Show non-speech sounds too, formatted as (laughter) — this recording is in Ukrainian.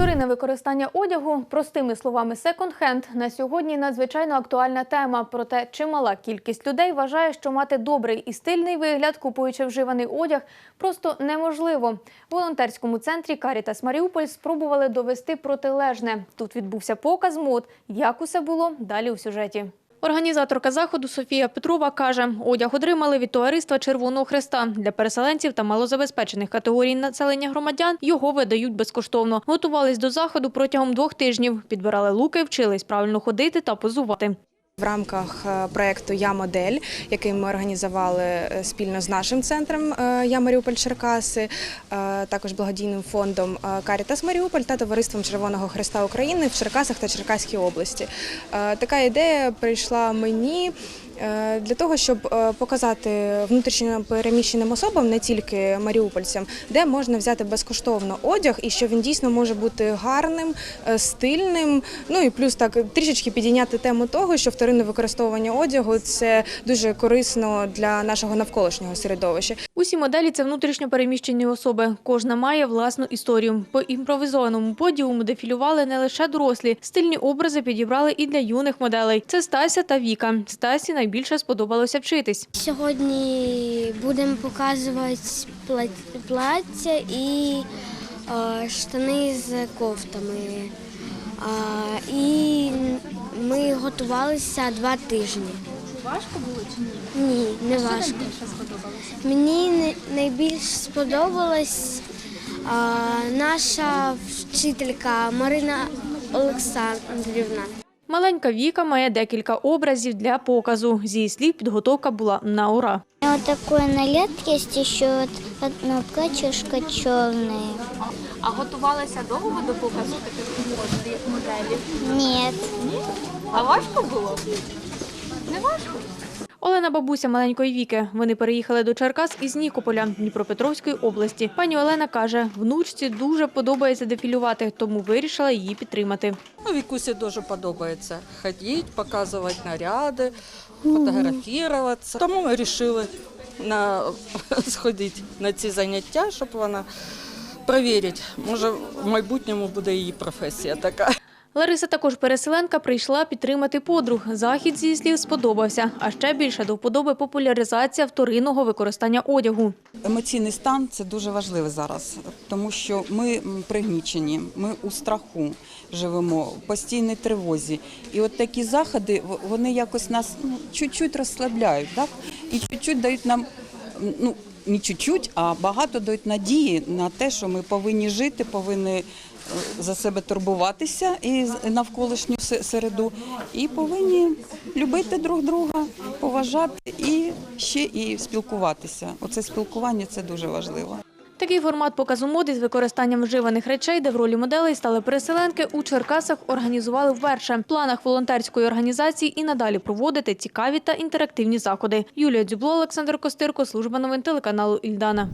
Вторинне використання одягу, простими словами, секонд-хенд на сьогодні надзвичайно актуальна тема. Проте чимала кількість людей вважає, що мати добрий і стильний вигляд, купуючи вживаний одяг, просто неможливо. В волонтерському центрі Карітас Маріуполь спробували довести протилежне. Тут відбувся показ мод. Як усе було далі у сюжеті. Організаторка заходу Софія Петрова каже, одяг отримали від товариства Червоного Хреста. Для переселенців та малозабезпечених категорій населення громадян його видають безкоштовно. Готувались до заходу протягом двох тижнів. Підбирали луки, вчились правильно ходити та позувати. В рамках проєкту проекту Я модель, який ми організували е, спільно з нашим центром е, Я Маріуполь Черкаси, е, також благодійним фондом е, Карітас Маріуполь та товариством Червоного Христа України в Черкасах та Черкаській області. Е, Така ідея прийшла мені. Е, Для того щоб е, показати внутрішньо переміщеним особам, не тільки маріупольцям, де можна взяти безкоштовно одяг, і що він дійсно може бути гарним, е, стильним. Ну і плюс так трішечки підійняти тему того, що вторинне використовування одягу це дуже корисно для нашого навколишнього середовища. Усі моделі це внутрішньо переміщені особи. Кожна має власну історію. По імпровізованому подіуму дефілювали не лише дорослі. Стильні образи підібрали і для юних моделей. Це Стася та Віка. Стасі найбільше сподобалося вчитись. Сьогодні будемо показувати плаття і штани з кофтами. І ми готувалися два тижні. Важко було чи ні? Ні, не Що важко. найбільше сподобалося? Мені не- найбільш сподобалась а, наша вчителька Марина Олександрівна. Маленька Віка має декілька образів для показу. З її слів, підготовка була на ура. Вот такой налет есть еще вот одно платьишко черное. А готувалися довго до показу таких мод, як моделі? Нет. А важко було? Не важко. Олена бабуся маленької Віки. Вони переїхали до Черкас із Нікополя Дніпропетровської області. Пані Олена каже, внучці дуже подобається дефілювати, тому вирішила її підтримати. Ну, Вікусі дуже подобається ходити, показувати наряди, фотографуватися. Тому ми вирішили на, (laughs) сходити на ці заняття, щоб вона перевірити. Може, в майбутньому буде її професія така. Лариса, також переселенка, прийшла підтримати подруг. Захід зі слів сподобався. А ще більше до вподоби популяризація вторинного використання одягу. Емоційний стан це дуже важливо зараз, тому що ми пригнічені, ми у страху живемо, в постійній тривозі. І от такі заходи вони якось нас ну, чуть-чуть розслабляють, так? І чуть-чуть дають нам, ну не чуть-чуть, а багато дають надії на те, що ми повинні жити, повинні е, за себе турбуватися і навколишню середу, і повинні любити друг друга, поважати і ще і спілкуватися. Оце спілкування це дуже важливо. Такий формат показу моди з використанням вживаних речей, де в ролі моделей стали переселенки, у Черкасах організували вперше. В планах волонтерської організації і надалі проводити цікаві та інтерактивні заходи. Юлія Дзюбло, Олександр Костирко, служба новин телеканалу Ільдана.